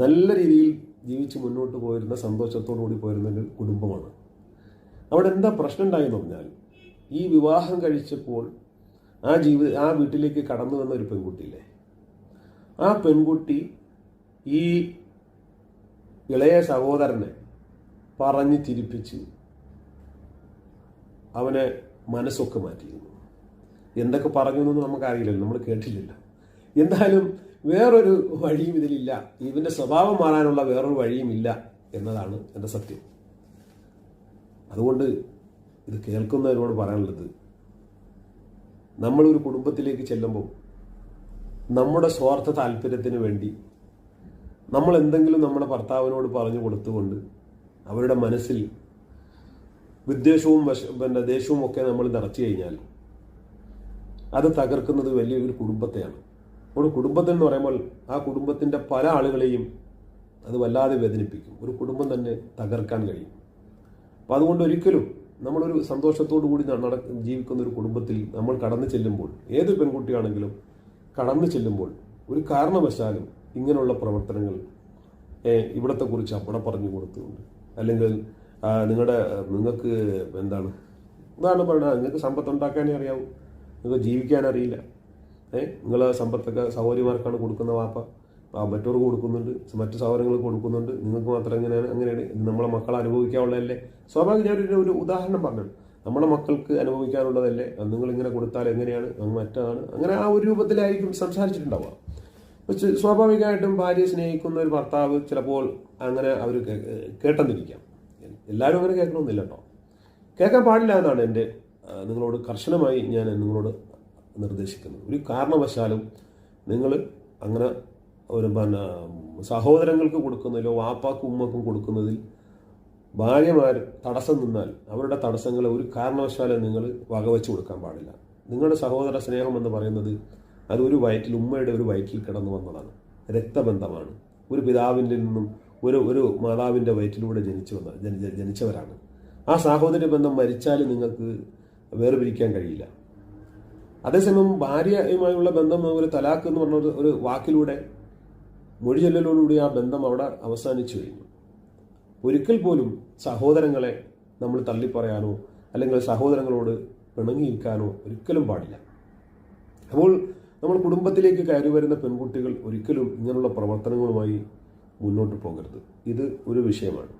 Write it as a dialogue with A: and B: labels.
A: നല്ല രീതിയിൽ ജീവിച്ച് മുന്നോട്ട് പോയിരുന്ന സന്തോഷത്തോടു കൂടി പോയിരുന്ന ഒരു കുടുംബമാണ്. അവിടെ എന്താ പ്രശ്നം ഉണ്ടായെന്ന് പറഞ്ഞാൽ ഈ വിവാഹം കഴിച്ചപ്പോൾ ആ ജീവി ആ വീട്ടിലേക്ക് കടന്നു വന്ന ഒരു പെൺകുട്ടിയില്ലേ? ആ പെൺകുട്ടി ഈ ഇളയ സഹോദരനെ പറഞ്ഞ് തിരിപ്പിച്ച് അവനെ മനസ്സൊക്കെ മാറ്റിയിരുന്നു. എന്തൊക്കെ പറഞ്ഞു എന്നൊന്നും നമുക്കറിയില്ലല്ലോ നമ്മൾ കേട്ടില്ലല്ലോ. എന്തായാലും വേറൊരു വഴിയും ഇതിലില്ല. ഇവന്റെ സ്വഭാവം മാറാനുള്ള വേറൊരു വഴിയും ഇല്ല എന്നതാണ് എന്റെ സത്യം. അതുകൊണ്ട് ഇത് കേൾക്കുന്നവരോട് പറയാനുള്ളത് നമ്മളൊരു കുടുംബത്തിലേക്ക് ചെല്ലുമ്പോൾ നമ്മുടെ സ്വാർത്ഥ താല്പര്യത്തിന് വേണ്ടി നമ്മൾ എന്തെങ്കിലും നമ്മുടെ ഭർത്താവിനോട് പറഞ്ഞു കൊടുത്തുകൊണ്ട് അവരുടെ മനസ്സിൽ വിദ്വേഷവും വശ പിന്നെ ദേഷ്യവും ഒക്കെ നമ്മൾ നിറച്ചു കഴിഞ്ഞാൽ അത് തകർക്കുന്നത് വലിയൊരു കുടുംബത്തെയാണ്. ഒരു കുടുംബത്തിൽ എന്ന് പറയുമ്പോൾ ആ കുടുംബത്തിന്റെ പല ആളുകളെയും അത് വല്ലാതെ വേദനിപ്പിക്കും. ഒരു കുടുംബം തന്നെ തകർക്കാൻ കഴിയും. അപ്പോൾ അതുകൊണ്ട് ഒരിക്കലും നമ്മളൊരു സന്തോഷത്തോടു കൂടി നട ജീവിക്കുന്ന ഒരു കുടുംബത്തിൽ നമ്മൾ കടന്നു ചെല്ലുമ്പോൾ ഏത് പെൺകുട്ടിയാണെങ്കിലും കടന്നു ചെല്ലുമ്പോൾ ഒരു കാരണവശാലും ഇങ്ങനെയുള്ള പ്രവർത്തനങ്ങൾ ഇവിടത്തെ കുറിച്ച് അവിടെ പറഞ്ഞു കൊടുത്തുകൊണ്ട് അല്ലെങ്കിൽ നിങ്ങളുടെ നിങ്ങൾക്ക് എന്താണ്? എന്താണ് പറയുന്നത് നിങ്ങൾക്ക് സമ്പത്ത് ഉണ്ടാക്കാനേ അറിയാവൂ. നിങ്ങൾക്ക് ജീവിക്കാൻ അറിയില്ല. ഏഹ് നിങ്ങൾ സമ്പത്തൊക്കെ സഹോദരിമാർക്കാണ് കൊടുക്കുന്ന വാപ്പ. മറ്റവർക്ക് കൊടുക്കുന്നുണ്ട്. മറ്റു സഹോദരങ്ങൾക്ക് കൊടുക്കുന്നുണ്ട്. നിങ്ങൾക്ക് മാത്രം എങ്ങനെയാണ് അങ്ങനെയാണ്? നമ്മളെ മക്കൾ അനുഭവിക്കാനുള്ളതല്ലേ? സ്വാഭാവികം ഞാൻ ഒരു- ഉദാഹരണം പറഞ്ഞു നമ്മളെ മക്കൾക്ക് അനുഭവിക്കാനുള്ളതല്ലേ? നിങ്ങൾ ഇങ്ങനെ കൊടുത്താൽ എങ്ങനെയാണ്? മറ്റാണ്. അങ്ങനെ ആ ഒരു രൂപത്തിലായിരിക്കും സംസാരിച്ചിട്ടുണ്ടാവുക. സ്വാഭാവികമായിട്ടും ഭാര്യയെ സ്നേഹിക്കുന്ന ഒരു ഭർത്താവ് ചിലപ്പോൾ അങ്ങനെ അവർ കേട്ടെന്നിരിക്കാം. എല്ലാവരും അങ്ങനെ കേൾക്കണമെന്നില്ല കേട്ടോ. കേൾക്കാൻ പാടില്ല എന്നാണ് എന്റെ നിങ്ങളോട് കർശനമായി ഞാൻ നിങ്ങളോട് നിർദ്ദേശിക്കുന്നത് ഒരു കാരണവശാലും നിങ്ങൾ അങ്ങനെ ഒരു പിന്നെ സഹോദരങ്ങൾക്ക് കൊടുക്കുന്നതിലോ വാപ്പാക്കും ഉമ്മക്കും കൊടുക്കുന്നതിൽ ഭാര്യമാർ തടസ്സം നിന്നാൽ അവരുടെ തടസ്സങ്ങളെ ഒരു കാരണവശാലും നിങ്ങൾ വകവെച്ച് കൊടുക്കാൻ പാടില്ല. നിങ്ങളുടെ സഹോദര സ്നേഹം എന്ന് പറയുന്നത് അത് ഒരു വയറ്റിൽ ഉമ്മയുടെ ഒരു വയറ്റിൽ കിടന്നു വന്നതാണ്. രക്തബന്ധമാണ്. ഒരു പിതാവിന്റെ നിന്നും ഒരു ഒരു മാതാവിന്റെ വയറ്റിലൂടെ ജനിച്ചു വന്ന ജനിച്ചവരാണ്. ആ സാഹോദര്യ ബന്ധം മരിച്ചാൽ നിങ്ങൾക്ക് വേർപിരിക്കാൻ കഴിയില്ല. അതേസമയം ഭാര്യയുമായുള്ള ബന്ധം അതുപോലെ തലാഖ് എന്ന് പറഞ്ഞ ഒരു- വാക്കിലൂടെ മൊഴി ചൊല്ലലോടുകൂടി ആ ബന്ധം അവിടെ അവസാനിച്ചു കഴിഞ്ഞു. ഒരിക്കൽ പോലും സഹോദരങ്ങളെ നമ്മൾ തള്ളിപ്പറയാനോ അല്ലെങ്കിൽ സഹോദരങ്ങളോട് പിണങ്ങിയിരിക്കാനോ ഒരിക്കലും പാടില്ല. അപ്പോൾ നമ്മൾ കുടുംബത്തിലേക്ക് കയറി വരുന്ന പെൺകുട്ടികൾ ഒരിക്കലും ഇങ്ങനെയുള്ള പ്രവർത്തനങ്ങളുമായി മുന്നോട്ട് പോകരുത്. ഇത് ഒരു വിഷയമാണ്.